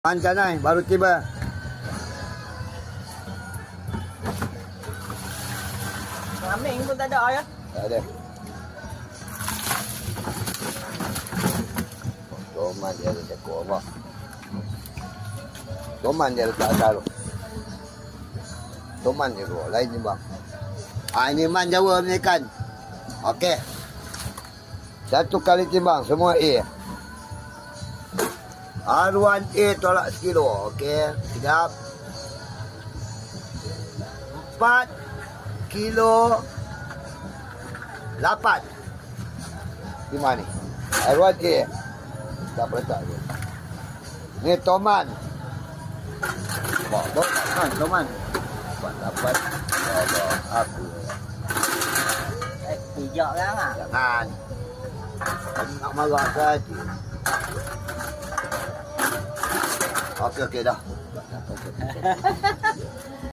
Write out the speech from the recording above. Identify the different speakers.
Speaker 1: Ay, baru tiba.
Speaker 2: Raming pun tak ada ya.
Speaker 1: Tak ada. Toman dia ada cakap apa? Toman dia letak asal tu. Toman dia keluar. Lain ni bang. Ah ini man Jawa punya ikan. Okey. Satu kali timbang semua A. Arwan A tolak sekilo. Okey. Sekejap. Empat kilo lapan. Di mana ni? Arwan A. Tak letak dia. Ni Toman. Bawa, bawa. Toman. Dapat, dapat. Allah, aku.
Speaker 2: Eh, pijak kan ah.
Speaker 1: Jangan. Nak marah ke hati? Okey, okey dah. Okey, okey.